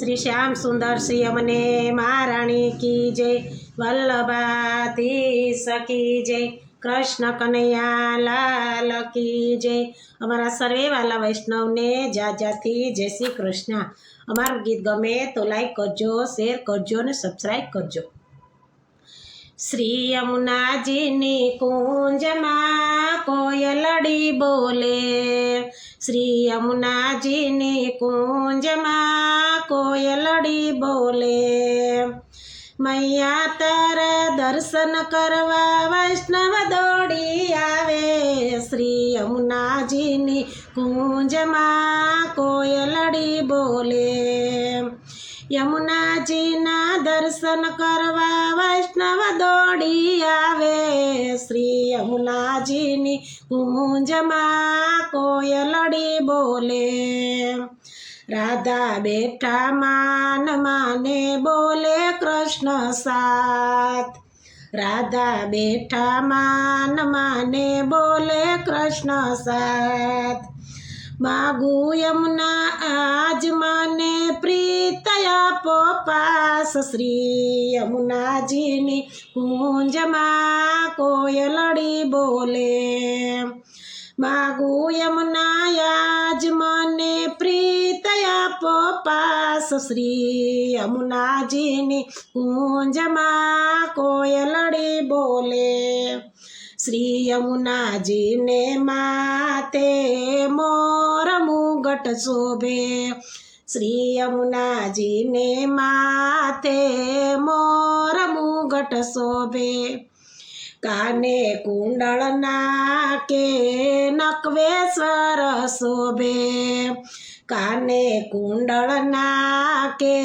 શ્રી શ્યામ સુંદર શ્રી અમને મહારાણી કી જય વલ્લભાથી સખી જય કૃષ્ણ કનૈયા લાલ કી જય અમારા સર્વે વાલા વૈષ્ણવને જાજાથી જય શ્રી કૃષ્ણ અમારું ગીત ગમે તો લાઈક કરજો શેર કરજો અને સબસ્ક્રાઈબ કરજો શ્રી યમુનાજીની કુંજમાં કોયલડી બોલે શ્રી યમુનાજીની કુંજમાં કોયલડી બોલે. મૈયા તારા દર્શન કરવા વૈષ્ણવ દોડી આવે. શ્રી યમુનાજીની કુંજમાં કોયલડી બોલે. યમુનાજીના દર્શન કરવા વૈષ્ણવ દોડી આવે. શ્રી યમુનાજીની કુંજમાં કોયલડી બોલે. રાધા બેઠા માન માને બોલે કૃષ્ણ સાથ રાધા બેઠા માન માને બોલે કૃષ્ણ સાથ માગુ યમુના આજ મને પ્રીતયા પોપાસ શ્રી યમુનાજીની કુંજમાં કોયલડી બોલે માગુ યમુના આજ મને પોપાસ શ્રી યમુનાજીની કુંજમાં કોયલડી બોલે. શ્રી યમુનાજીને માતે મોર મુગટ શોભે. શ્રી યમુનાજીને માથે મોર મુગટ શોભે. કાને કુંડળ નાકે નકવેશ્વર શોભે. કાને કુંડળ નાકે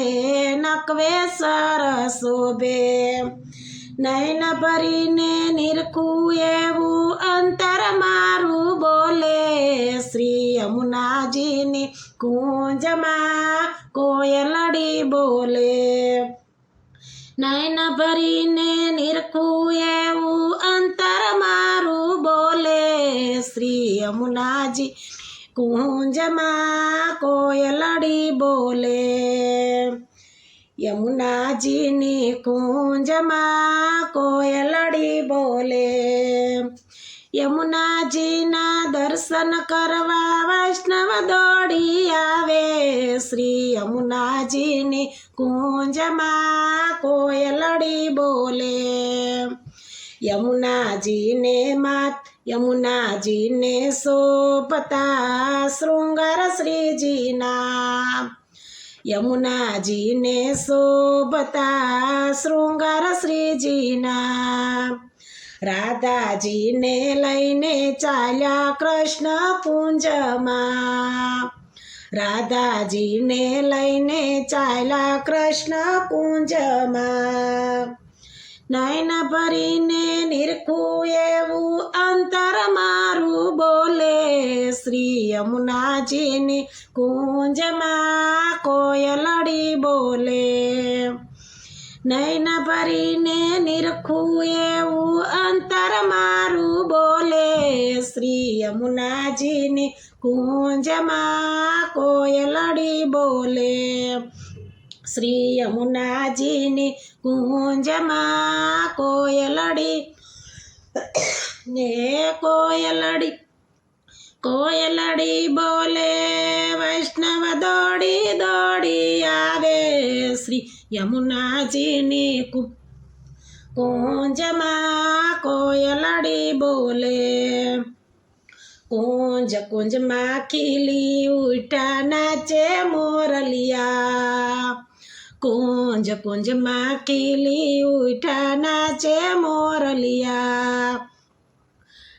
નકવે શોભે નયન ભરીને નિરખું એવું અંતર મારું બોલે. શ્રી યમુનાજીની કુંજમાં કોયલડી બોલે. નયન ભરીને નિરખું એવું અંતર મારું બોલે. શ્રી યમુનાજી કુંજમાં કોયલડી બોલે. યમુનાજીની કુંજમાં કોયલડી બોલે. યમુનાજીના દર્શન કરવા વૈષ્ણવ દોડી આવે. શ્રી યમુનાજીની કુંજમાં કોયલડી બોલે. યમુનાજીને માત યમુનાજીને સોપતા શૃંગાર શ્રીજીના યમુનાજીને શોભતા શૃંગાર શ્રીજીના રાધાજીને લઈને ચાલ્યા કૃષ્ણ કુંજમાં રાધાજીને લઈને ચાલ્યા કૃષ્ણ કુંજમાં નયન ભરીને નિરખું યમુનાજીની કુંજમાં કોયલડી બોલે. નયન ભરીને નિરખું એવું અંતર મારું બોલે. શ્રી યમુનાજીની કુંજમાં કોયલડી બોલે. શ્રી યમુનાજીની કુંજમાં કોયલડી ને કોયલડી कोयलड़ी बोले, वैष्णव दौड़ी दौड़ी आवे श्री यमुना जी ने कुंज माँ कोयलड़ी बोले, कुंज कुंज माँ खिली उठा नाचे मोरलिया। कुंज कुंज माँ खिली उठा नाचे मोरलिया।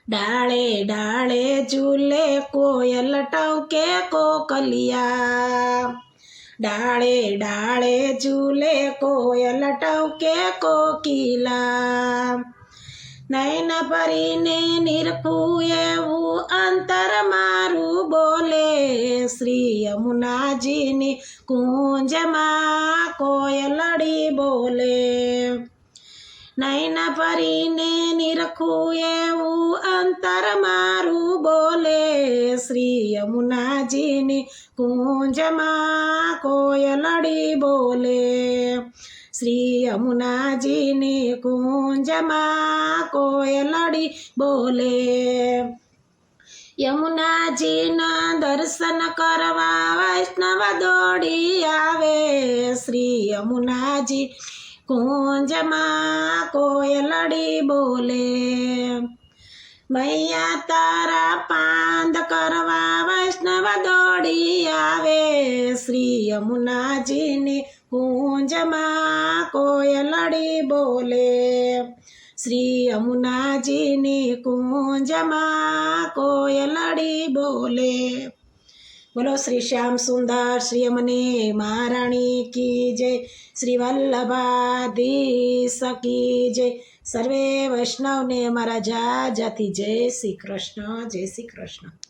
ડાળે ડાળે ઝૂલે કોયલ ટવકે કોકલિયા ડાળે ડાળે ઝૂલે કોયલ ટવકે કોકિલા નયન ભરીને નિરખું એવું અંતર મારું બોલે શ્રી યમુનાજીની કુંજમાં કોયલડી બોલે નૈના ભરીને નિરખું એવું અંતર મારું બોલે. શ્રી યમુનાજીની કુંજમાં કોયલડી બોલે. શ્રી યમુનાજીની કુંજમાં કોયલડી બોલે. યમુનાજીના દર્શન કરવા વૈષ્ણવ દોડી આવે. શ્રી યમુનાજી કુંજમાં કોયલડી બોલે, મૈયા તારા પાંદ કરવા વૈષ્ણવ દોડી આવે, શ્રી યમુનાજીની કુંજમાં કોયલડી બોલે, શ્રી યમુનાજીની કુંજમાં કોયલડી બોલે બોલો શ્રી શ્યામ સુંદર શ્રી યમને મહારાણી કી જય શ્રી વલ્લભાધીશ કી જય સર્વે વૈષ્ણવને અમારા જા જાતિ જય શ્રી કૃષ્ણ જય શ્રી કૃષ્ણ